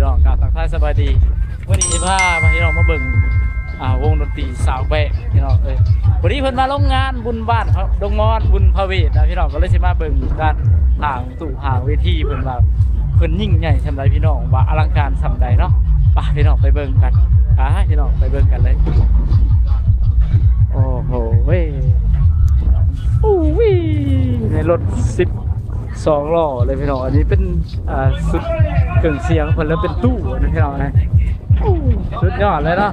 พี่น้องกราบทักทายสบายดีวันนี้พามาพี่น้องมาเบิ่งอ่าวงดนตรีสาวแบะพี่น้องเอ้ยวันนี้เพิ่นมาลงงานบุญบ้านครับดงมอนบุญพระเวทนะพี่น้องก็เลยสิมาเบิ่งการห่างตู่ห่างเวทีเพิ่นว่าเพิ่นยิ่งใหญ่สำใดพี่น้องว่าอลังการสำใดเนาะไปพี่น้องไปเบิ่งกันอ่าพี่น้องไปเบิ่งกันเลยโอ้โหเว้ยอู้วิในรถสิบ สองล้อเลยพี่น้องอันนี้เป็นอ่าสุดเครื่องเสียงคนแล้วเป็นตู้นะพี่น้องนะอู้สุดยอดเลยเนาะ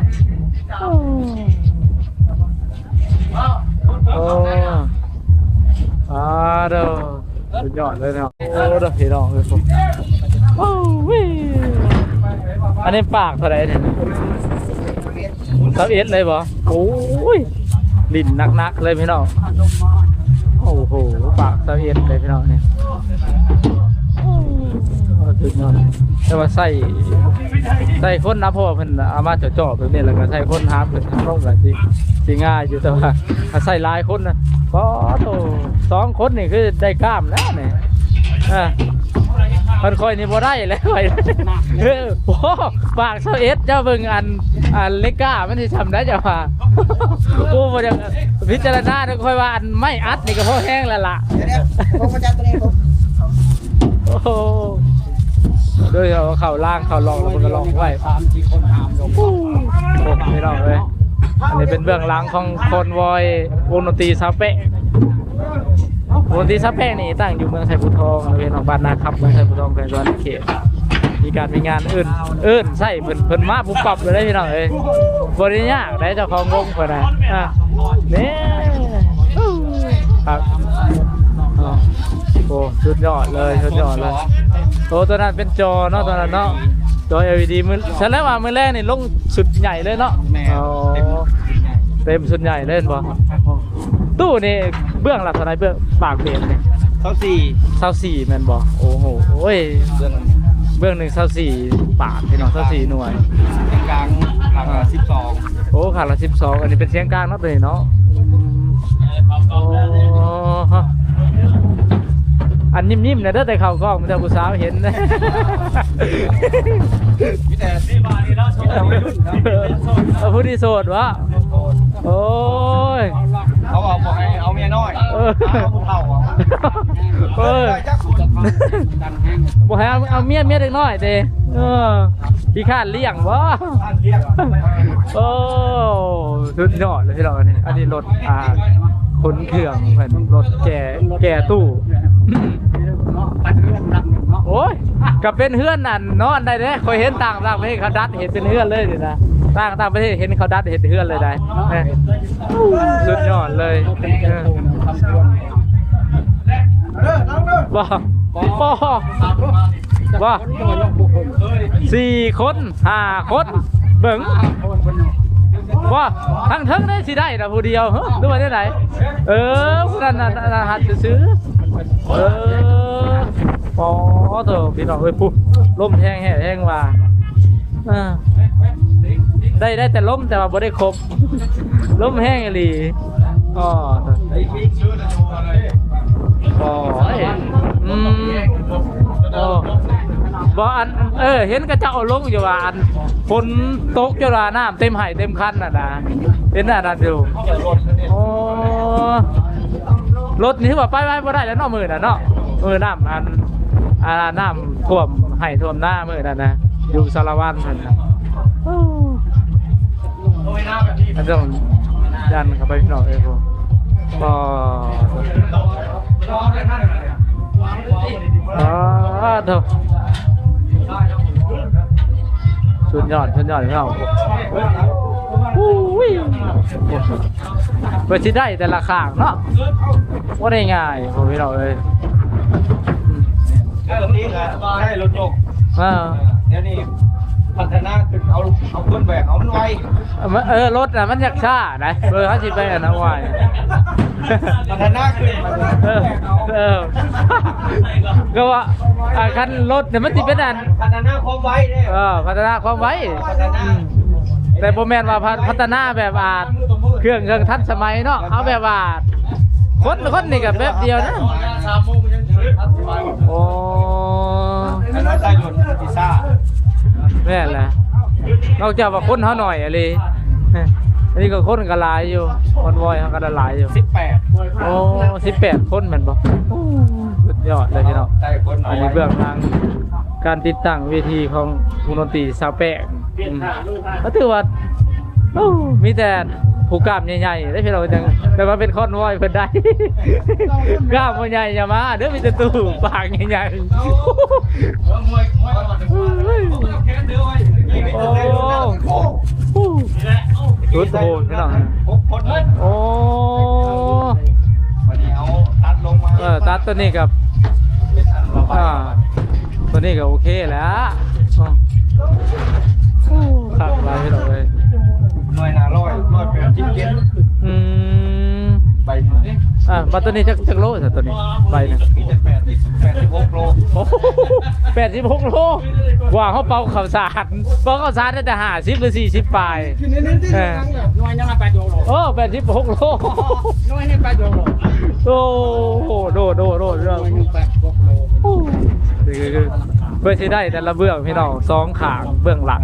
โอ้อาเด้อสุดยอดเลยเนาะโอ้เด้อพี่น้องเลยผมโอ้วิอันนี้ปากเท่าไหร่เนี่ยสามเอ็ดเลยบ่โอ้ยลิ่นนักๆเลยพี่น้อง โอ้โหปากสาเอ็ดเลยพี่น้องเนี่ยถึงยอนแต่ว่าใส่ใส่คนนะเพราะว่าเพิ่นเอามาเจาะๆแบบนี้แล้วก็ใส่คนหาเพิ่นทำร่องกันสิสิง่ายอยู่แต่ว่าถ้าใส่ลายคนนะก็โตสองคนนี่คือได้กล้ามแล้วเนี่ยอ่า มันค่อยนี่บ่ได้แล้วไอ้เออโอ้ปากเซเอสเจ้าเบิ่งอันอันเล็กก้ามันสิทำได้จ้ะว่าโอ้บ่ได้พิจารณาด้อค่อยว่าอันไม่อัดนี่ก็พอแห้งแล้วล่ะเดี๋ยเดี๋ยวผมประจันตัวนี้ผมโอ้โหโดยเอาเข้าล่างเข้าลองแล้วมันก็ลองไว้สามสี่คนหามลงโอ้ไม่ต้องเลยอันนี้เป็นเบื้องหลังของคนวอยวงดนตรีซาเปะ วงดนตรีซาเปะนี่ตั้งอยู่เมืองไทยพุทองบริเวณของบ้านนาครับเมืองไทยพุทองแขวงสวรรณเขตมีการมีงานอื่นอื่นใส่เพิ่นเพิ่นมาปุ๊บปับเลยได้พี่น้องเอ้ยบริยากได้เจ้าของวงเพิ่นน่ะอะนี่ครับโอ้สุดยอดเลยสุดยอดเลยโอ้ตัวนั้นเป็นจอเนาะตัวนั้นเนาะจอ LED มือฉันแล้วว่ามือแรกนี่ลงสุดใหญ่เลยเนาะเต็มสุดใหญ่เล่นบ่ ตู้นี่เบื้องหลักเท่าไหร่เบื้องปากเบนนี่เขาสี่เศร้าสี่แม่นบ่โอ้โหโอ้ยเรื่องเบื้องหนึ่งเศร้าสี่ปากพี่น้องเศร้าสี่หน่วย กลางหลังสิบสองโอ้ขาดละสิบสองอันนี้เป็นเสียงกลางเนาะตัวนี้เนาะโอ้ฮะอันนิ่มๆนะเด้อแต่เข่ากล้องมันจะผู้สาวเห็นนะ มีแต่ที่มานี่แล้วมีแต่วัยรุ่นครับเอาผู้ที่โสดวะโอ้ย เขาบอกบอกให้เอาเมียน้อยเออ เอาผู้เฒ่าอะเออจักจัดมาดันแห้งบ่ให้เอาเอาเมียเมียเด็กน้อยเด้เออพี่ข้านเลี้ยงวะท่านเรียกโอ้สุดยอดเลยพี่เราเนี่ยอันนี้รถอ่าขนเครื่องเหมือนรถแก่แก่ตู้โอ้ยกับเป็นเฮือนนั่นนอนได้เด้คอยเห็นต่างต่างประเทศเขาดัดเห็นเป็นเฮือนเลยนี่นะ ต่างต่างประเทศเห็นเขาดัดเห็นเป็นเฮือนเลยได้สุดยอดเลยเออว้าวว้าวว้าสี่คนห้าคนเบิ่งว่าทั้งทั้งได้สิได้นะผู้เดียวเฮ้ยดูว่าได้ไหนเออผู้นั้นน่ะน่ะหัดจะซื้อเออปอเถอะพี่น้องเอ้ยปุ๊ล่มแห้งแห้งแห้งว่าอ่า ได้ได้แต่ล้มแต่ว่าบ่ได้ครบล้มแห้งอหลีอ๋ออะอ๋อเอ้ยอืมอ๋อบ่อันเออ เห็นกระเจ้าลงอยู่ว่าอันฝนตกอยู่ว่าน้ำเต็มไห่เต็มคันน่ะนะเห็นน่ะนั่นอยู่โอ้รถนี่ว่าไปไปบ่ได้แล้วเนาะมือน่ะเนาะมือน้ำอันอันน้ำท่วมไห่ท่วมหน้ามือนั่นนะอยู่สารวันนั่นน่ะ อันต้องยันเข้าไปพี่น้องเอ้ยพวกก็อ๋อเถอะสุดยอดสุดยอดพี่น้องอู้วิเพื่อที่ได้แต่ละข้างเนาะว่าได้ง่ายผมพี่น้องเอ้ยอืมแค่รถนี้ก็ได้รถยกอ่าเดี๋ยวนี้ พัฒนาขึ้นเอาเอาต้นแบกเอามันไวเออรถน่ะมันอยากช้านะเบอร์ห้าสิบไปอันนะวายพัฒนาขึ้นมันเออเออก็ว่าอ่าคันรถเนี่ยมันติเป็นอันพัฒนาความไวเนี่ยเออพัฒนาความไวอืมแต่โบแมนว่าพัฒพัฒนาแบบอาจเครื่องเครื่องทันสมัยเนาะเอาแบบว่าคนคนนี่กับแบบเดียวนะสามโมงมันยังเฉยพัฒนาโอ้อันนั้นใส่รถพิซซ่า แม่นแหละนอกจากว่าคนเฮาหน่อยอะไรอันนี้ก็คนก็หลายอยู่คนวอยเฮาก็ได้หลายอยู่สิบแปดโอ้18คนแม่นบ่โอ้สุดยอดเลยพี่น้องได้คนอันนี้เบื้องหลังการติดตั้งเวทีของวงดนตรีซาวแป้งอืมก็ถือว่าโอ้มีแต่ ผู้กล้ามใหญ่ๆได้พี่น้องจังแต่ว่าเป็นคอนวอยเพิ่นได้ กล้ามบ่ใหญ่อย่ามาเด้อมีแต่ตู้ปากใหญ่มวยมวยแค่เดียวไว้ๆโอ้สุดโหดพี่น้องหกคนเลยโอ้วันนี้เอาตัดลงมาเออตัดตัวนี้กับอ่าตัวนี้ก็โอเคแล้วาบัตรตัวนี้จักจักโลสัตัวนี้ใบหนึงมีแต่แปดสิบแปดสิบหกโลโอ้แปดสิบหกโลกว่าเขาเป่าข่าวสารเป่าข่าวสารได้แต่ห้าสิบหรือสี่สิบปลายเออหน่วยยังละแปดโลโอ้แปดสิบหกโลหน่วยนี่แปดโลโอ้โหโดดโดดโดดเรื่องแปดหกโลคือเพื่อที่ได้แต่ละเบื้องพี่น้องสองขางเบื้องหลัง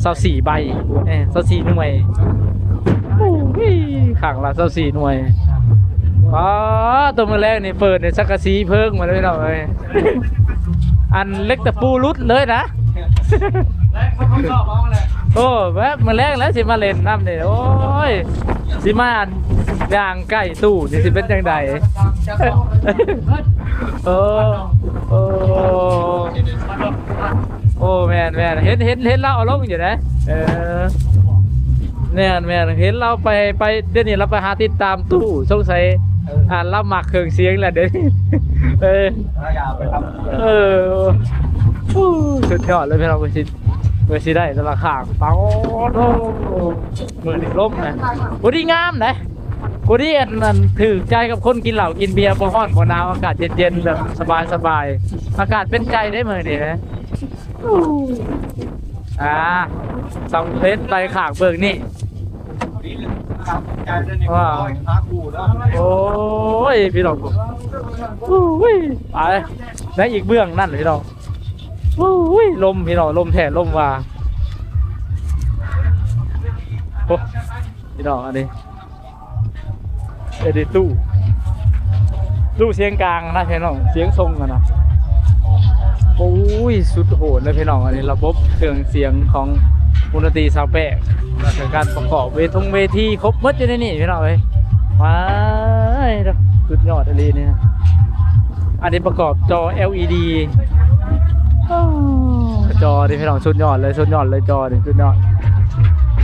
เสาสี่ใบเออเสาสี่หน่วยโอ้ยขางละเสาสี่หน่วย อ๋อตัวมือแรกนี่เปิดในสักกะสีเพิ่งมาเลยพี่น้องเอ้ยอันเล็กแต่ปูรุดเลยนะโอ้แวบมาแรกแล้วสิมาเล่นน้ำเนี่ยโอ้ยสิมาย่างใกล้ตู้นี่สิเป็นจังใดโอ้โอ้โอ้แมนแมนเห็นเห็นเห็นเราเอาลงอยู่นะเออแมนแมนเห็นเราไปไปเดี๋ยวนี้เราไปหาติดตามตู้สงสัย อ่านรับหมักเครื่องเสียงแหละเดี๋ยวนี้เอออย่าไปทำเออโอ้สุดยอดเลยพี่น้องไปสิไปสิได้แต่ละข้างเป้าโธ่มือนี่ล้มนะกูดีงามนะกูดีอันนั้นถือใจกับคนกินเหล้ากินเบียร์บ่ฮ้อนบ่หนาวอากาศเย็นๆแบบสบายๆอากาศเป็นใจได้มือนี่นะอ่าสองเพชรไปขางเบิกนี่ การเล่นนี่ร้าวโอ้ยพี่น้องผมโอ้ยไปและอีกเบื้องนั่นพี่น้องโอ้ยลมพี่น้องลมแทนลมว่าโอ้พี่น้องอันนี้เอดิตู้ตู้เสียงกลางนะพี่น้องเสียงทรงอะนะโอ้ยสุดโหดเลยพี่น้องอันนี้ระบบเครื่องเสียงของมุนตรีซาวแปะ แล้วก็การประกอบเวทงเวทีครบหมดอยู่ในนี่พี่น้องเอ้ยว้ายสุดยอดอะไรเนี่ยอันนี้ประกอบจอ LED จอที่พี่น้องสุดยอดเลยสุดยอดเลยจอนี่สุดยอด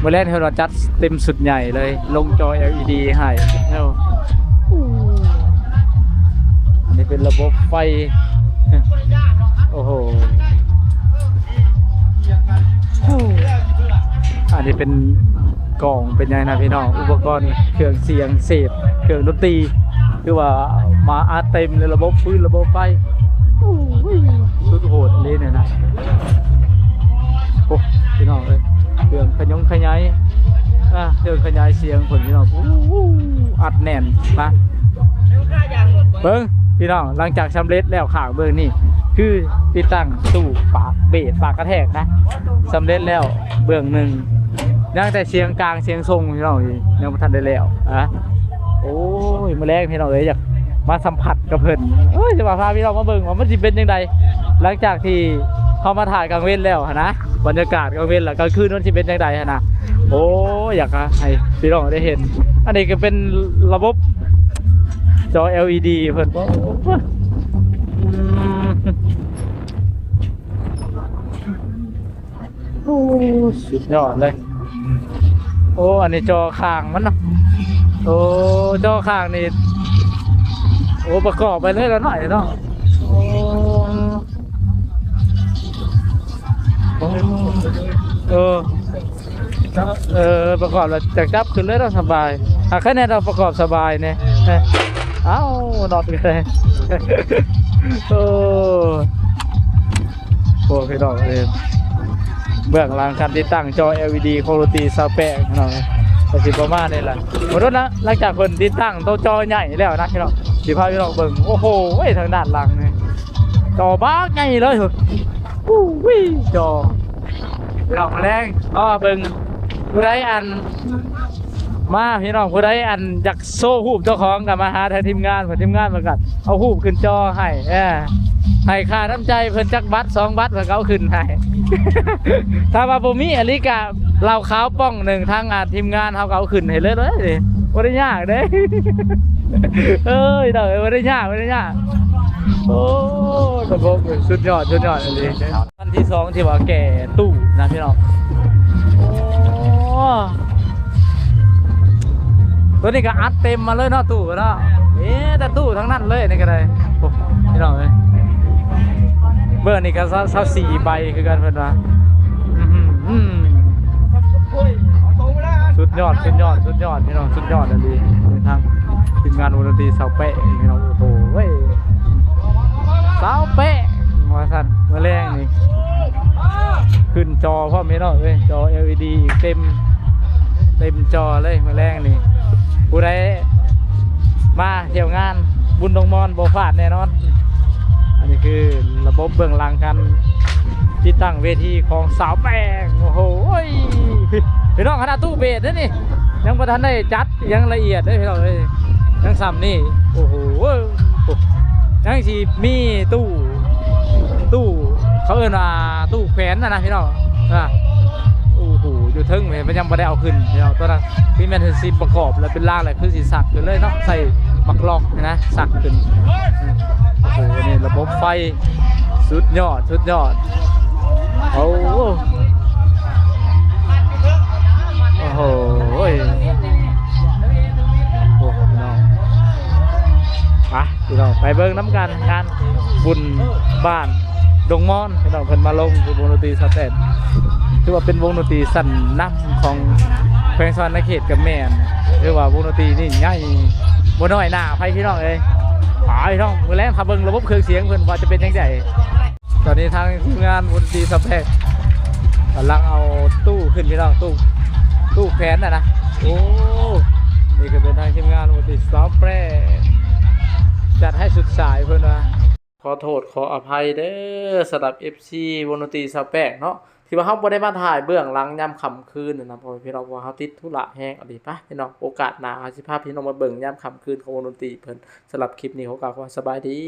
เมื่อแรกเราจัดเต็มสุดใหญ่เลย ลงจอ LED ให้เอาอันนี้เป็นระบบไฟ โอ้โห อันนี้เป็นกล่องเป็นยังนะพี่น้องอุปกรณ์เครื่องเสียงเศษเครื่องดนตรีคือว่ามาอาเต็มเลยระบบฟื้นระบบไฟสุดโหดเลยเนี่ยนะโอ้พี่น้องเลยเครื่องขยงขยายอะเครื่องขยายเสียงผลพี่น้องอัดแน่นนะเบิ้งพี่น้องหลังจากสำเร็จแล้วข่าวเบิ้งนี่คือติดตั้งตู้ปากเบสปากกระแทกนะสำเร็จแล้วเบื้องหนึ่ง ยังแต่เสียงกลางเสียงทรงพี่น้องอีกยังไม่ทันได้แล้วอะโอ้ยมาแรกพี่น้องเอ้ยอยากมาสัมผัสกับเพิ่นเอ้ยจะมาพาพี่น้องมาเบิ่งว่ามันสิเป็นยังไงหลังจากที่เขามาถ่ายกลางเว้นแล้วนะบรรยากาศกลางเว้นแล้วกลางคืนมันสิเป็นยังไงนะโอ้อยากให้พี่น้องได้เห็น อันนี้ก็เป็นระบบจอ LED เพิ่นอืมโอ้สุดยอดเลย โอ้อันนี้จอข้างมันเนาะโอ้จอข้างนี่โอ้ประกอบไปเลยแล้วหน่อยเนาะโอ้โอ้เออเออประกอบแล้วจากจับขึ้นเลยเราสบายหากแค่นี้เราประกอบสบายเนี่ยเอ้ยเอ้านอนกันเลยโอ้โหพี่น้องเลย เบื้องหลังการติดตั้งจอ LED โคโรตีซาวแปงพี่น้องก็สิประมาณนี้แหละหมดแล้วนะหลังจากเพิ่นติดตั้งโตัวจอใหญ่แล้วนะพี่น้องสิพาพี่น้องเบิ่งโอ้โหเว้ทางด้านหลังนี่จอบ้าใหญ่เลยเหรออู้วิจอดอกแรงอ้อเบิ่งผู้ใดอัน มาพี่น้องผู้ใดอันอยากโซ่หูบเจ้าของกับมาหาทางทีมงานเพิ่นทีมงานมากัดเอาหูบขึ้นจอให้เออให้ค่าน้ำใจเพิ่นจักบัตรสองบัตรเพิ่นเอาขึ้นให้ ถ้าว่าบ่มีอลิกาเหล้าขาวป้องหนึ่งทางงานทีมงานเฮาก็เอาขึ้นให้เลยเด้อดิบ่ได้ยากเด้เอ้ยเด้อบ่ได้ยากบ่ได้ยากโอ้ระบบสุดยอดสุดยอดเลยวันที่สองที่ว่าแก่ตู้นะพี่น้องโอ้ตัวนี้ก็อัดเต็มมาเลยเนาะตู้เนาะเอ๊ะแต่ตู้ทั้งนั้นเลยนี่ก็ได้พี่น้องเอ้ย เบอร์นี่ก็เท่าสี่ใบคือกันเพิ่นว่าอื้อหืออื้อโอ้ยเอาตรงไปแล้วสุดยอดสุดยอดสุดยอดพี่น้องสุดยอดเลยดีทางทีมงานวงดนตรีสาวเป๊ะพี่น้องโอ้โหเว้ยสาวเป๊ะว่าสั่นเมื่อแรงนี่ขึ้นจอพ่อพี่น้องเอ้ยจอ LED อีกเต็มเต็มจอเลยเมื่อแรงนี่ผู้ใดมาเที่ยวงานบุญดงมอนบ่พลาดแน่นอน อันนี้คือระบบเบื้องหลังการที่ตั้งเวทีของสาวแป้งโอ้โหพี่น้องขนาดตู้เบสนะนี่ยังประทันได้จัดยังละเอียดเลยพี่น้องเอ้ยยังซ้ำนี่โอ้โหยังสีมีตู้ตู้เขาเอิ้นว่าตู้แขวนนะนะพี่น้องอะโอ้โหอยู่ทึ่งเลยมันยังไม่ได้เอาขึ้นพี่น้องตัวนั้นพี่แมนเทนซีประกอบแล้วเป็นล่างเลยคือสีสักอยู่เลยเนาะใส่มักลอกนะสักขึ้น โอ้โหนี่ระบบไฟสุดยอดสุดยอดโอ้โหโอ้โหโอ้โหพี่น้องไปพี่น้องไปเบิ่งน้ำกันงานบุญบ้านดงมอนพี่น้องเพิ่นมาลงคือวงดนตรีสแตนถือว่าเป็นวงดนตรีสั้นน้ำของแขวงสวรรณเขตกับแม่นถือว่าวงดนตรีนี่ใหญ่บ่น้อยหน้าไผพี่น้องเอ้ย หายน้องมือแรงทำเบิ่งระบบเครื่องเสียงเพิ่อนว่าจะเป็นยังไงตอนนี้ทางทีมงานบนตรีสแปกกำลังเอาตู้ขึ้นพี่น้องตู้ตู้แขนน่ะนะโอ้นี่ก็เป็นทางทีมงานบนตรีสแปกจัดให้สุดสายเพิ่อนว่าขอโทษขออภัยเด้อสำหรับ FC วงดนตรีสแปกเนาะ ที่ว่าเฮาบ่ได้มาถ่ายเบื้องหลังยามค่ำคืนนะนะเพราะว่าพี่น้องว่าเฮาติดธุระแฮงอดีปะพี่น้องโอกาสหน้าเฮาสิพาพี่น้องมาเบิ่งยามค่ำคืนของวงดนตรีเพิ่นสำหรับคลิปนี้ขอกล่าวว่าสบายดี